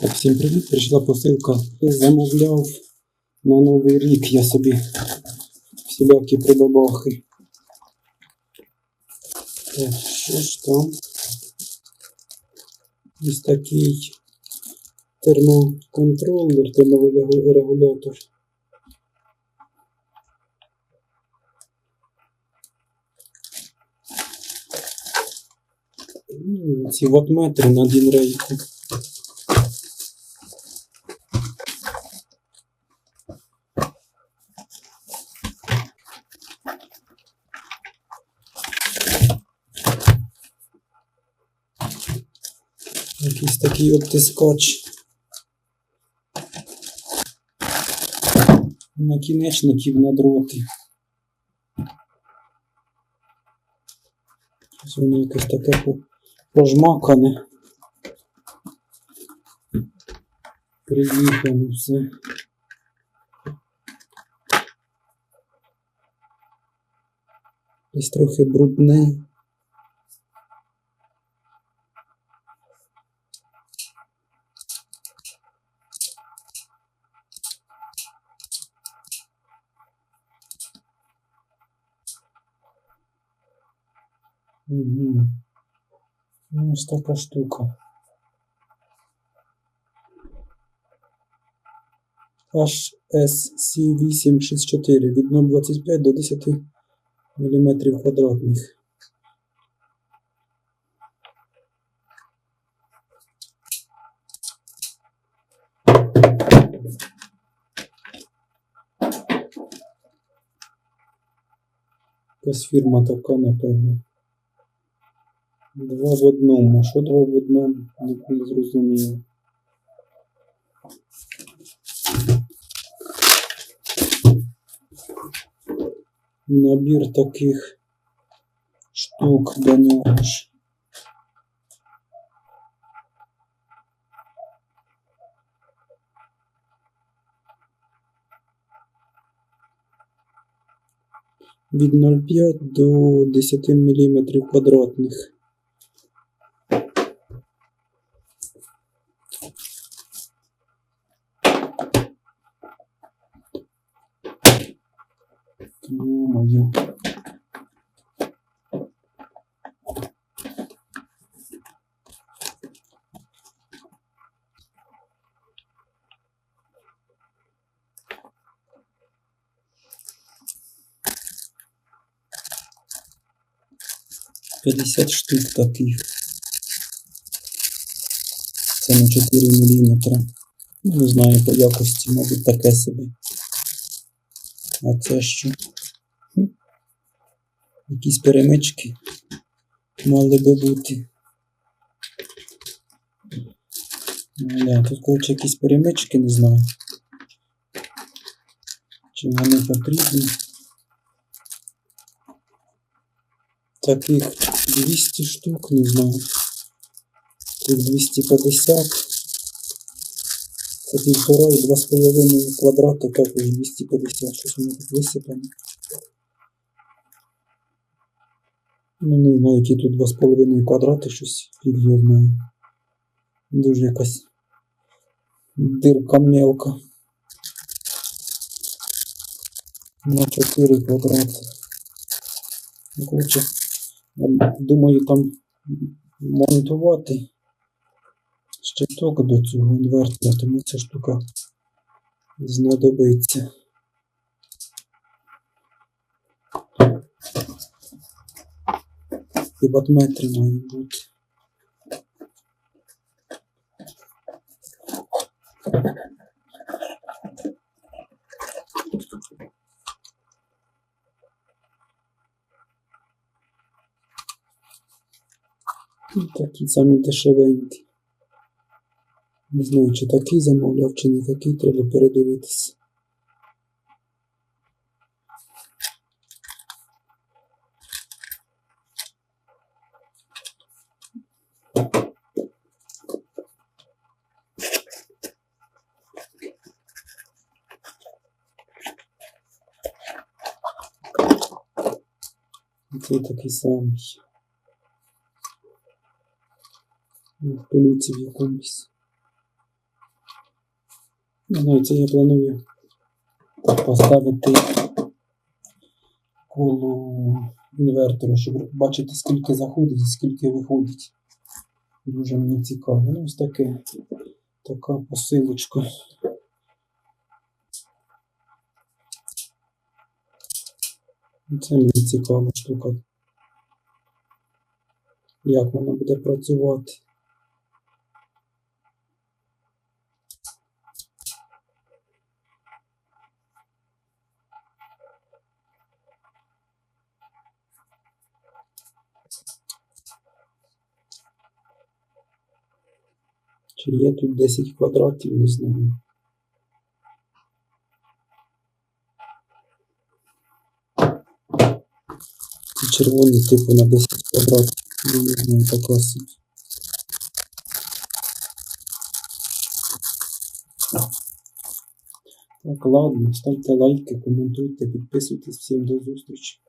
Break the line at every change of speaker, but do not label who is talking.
Так, всім привіт. Прийшла посилка. Замовляв на Новий рік я собі всілякі прибабахи. Так, що ж там? Ось такий термоконтролер, терморегулятор. Ці ватметри на дінрейку. Якийсь такий обтискач. Накінечників на дроти. Ось воно якесь таке по- пожмакане. Приїхано все. Десь трохи брудне. Угу. Ну, ось така штука. HSC864 від 0,25 до 10 мм квадратних. Якась фірма така, напевно. Два в одному. Що два в одному? Не, не зрозуміло. Набір таких штук до нього ж. Від 0,5 до 10 мм квадратних. 50 штук таких. Це на 4 мм. Ну, не знаю по якості, мабуть, таке собі. А це що? Якісь перемички мали би бути. Ну, не, тут, коротше, якісь перемички, не знаю. Чи вони потрібні. Таких 200 штук, не знаю. Тут 250. Це півтора і два з половиною квадрати, також 250, щось воно тут висипано. Ну, не знаю, які тут два з половиною квадрати, щось його. Дуже якась дирка мелка. На 4 квадрати. Ну, Коротше, я думаю там монтувати щиток до цього інвертора, тому ця штука знадобиться. І ватметри мають бути. Такі самі дешевенькі. Не знаю, чи такий замовляв, чи не такий, треба передивитися. Цей такий самий. Ну, В пилюці в якомусь. Не знаю, це я планую поставити коло інвертора, щоб бачити, скільки заходить і скільки виходить. Дуже мені цікаво. Ну, ось таке, така посилочка. Це мені цікава штука. Як вона буде працювати. Чи є тут 10 квадратів, не знаю. Ці червоні типу на 10 квадратів. Ну, Не знаю, собі. Так, ладно, ставте лайки, коментуйте, підписуйтесь. Всім до зустрічі.